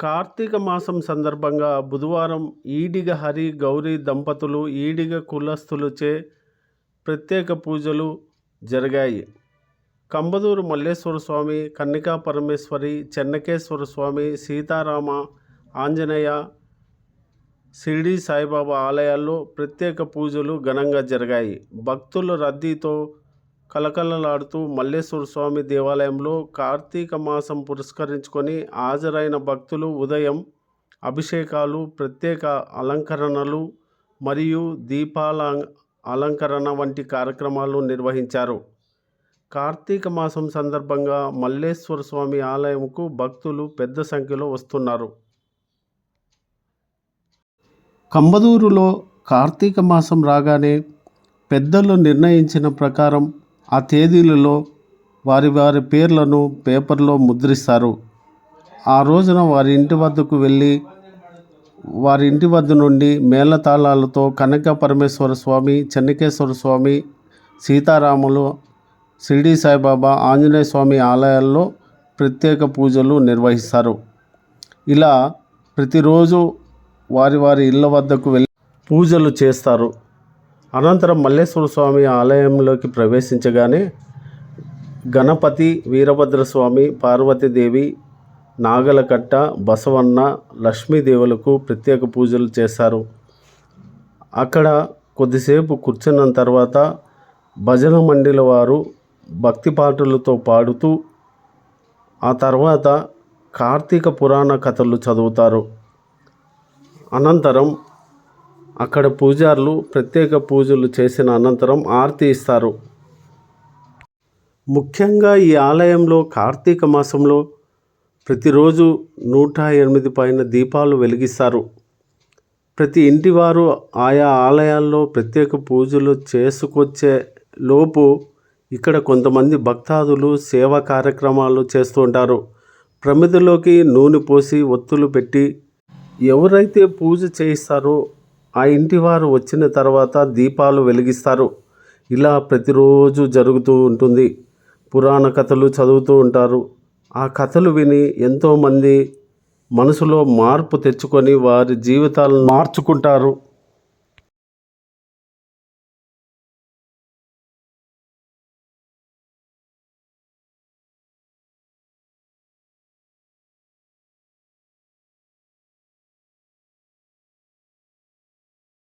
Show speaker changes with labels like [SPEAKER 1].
[SPEAKER 1] కార్తీక మాసం సందర్భంగా బుధవారం ఈడిగ హరి గౌరీ దంపతులు ఈడిగ కులస్తులచే ప్రత్యేక పూజలు జరిగాయి. కంబదూరు మల్లేశ్వర స్వామి కన్నికా పరమేశ్వరి చెన్నకేశ్వర స్వామి సీతారామ ఆంజనేయ షిరిడి సాయిబాబా ఆలయాల్లో ప్రత్యేక పూజలు ఘనంగా జరిగాయి. భక్తుల రద్దీతో కలకలలాడుతూ మల్లేశ్వర స్వామి దేవాలయంలో కార్తీక మాసం పురస్కరించుకొని హాజరైన భక్తులు ఉదయం అభిషేకాలు ప్రత్యేక అలంకరణలు మరియు దీపాల అలంకరణ వంటి కార్యక్రమాలు నిర్వహించారు. కార్తీక మాసం సందర్భంగా మల్లేశ్వర స్వామి ఆలయంకు భక్తులు పెద్ద సంఖ్యలో వస్తున్నారు. కంబదూరులో కార్తీక మాసం రాగానే పెద్దలు నిర్ణయించిన ప్రకారం ఆ తేదీలలో వారి వారి పేర్లను పేపర్లో ముద్రిస్తారు. ఆ రోజున వారి ఇంటి వద్దకు వెళ్ళి వారి ఇంటి వద్ద నుండి మేళతాళాలతో కనక పరమేశ్వర స్వామి చెన్నకేశ్వర స్వామి సీతారాములు షిరిడి సాయిబాబా ఆంజనేయ స్వామి ఆలయాల్లో ప్రత్యేక పూజలు నిర్వహిస్తారు. ఇలా ప్రతిరోజు వారి వారి ఇళ్ళ వద్దకు వెళ్ళి పూజలు చేస్తారు. అనంతరం మల్లేశ్వర స్వామి ఆలయంలోకి ప్రవేశించగానే గణపతి వీరభద్రస్వామి పార్వతీదేవి నాగలకట్ట బసవన్న లక్ష్మీదేవులకు ప్రత్యేక పూజలు చేస్తారు అక్కడ కొద్దిసేపు కూర్చున్న తర్వాత భజన మండలి వారు భక్తి పాటలతో పాడుతూ ఆ తర్వాత కార్తీక పురాణ కథలు చదువుతారు. అనంతరం అక్కడ పూజారులు ప్రత్యేక పూజలు చేసిన అనంతరం ఆరతి ఇస్తారు. ముఖ్యంగా ఈ ఆలయంలో కార్తీక మాసంలో ప్రతిరోజు నూట ఎనిమిది పైన దీపాలు వెలిగిస్తారు. ప్రతి ఇంటి వారు ఆయా ఆలయాల్లో ప్రత్యేక పూజలు చేసుకొచ్చే లోపు ఇక్కడ కొంతమంది భక్తాదులు సేవా కార్యక్రమాలు చేస్తూ ఉంటారు. ప్రమిదలోకి నూనె పోసి ఒత్తులు పెట్టి ఎవరైతే పూజ చేయిస్తారో ఆ ఇంటి వారు వచ్చిన తర్వాత దీపాలు వెలిగిస్తారు. ఇలా ప్రతిరోజు జరుగుతూ ఉంటుంది. పురాణ కథలు చదువుతూ ఉంటారు. ఆ కథలు విని ఎంతోమంది మనసులో మార్పు తెచ్చుకొని వారి జీవితాలను మార్చుకుంటారు.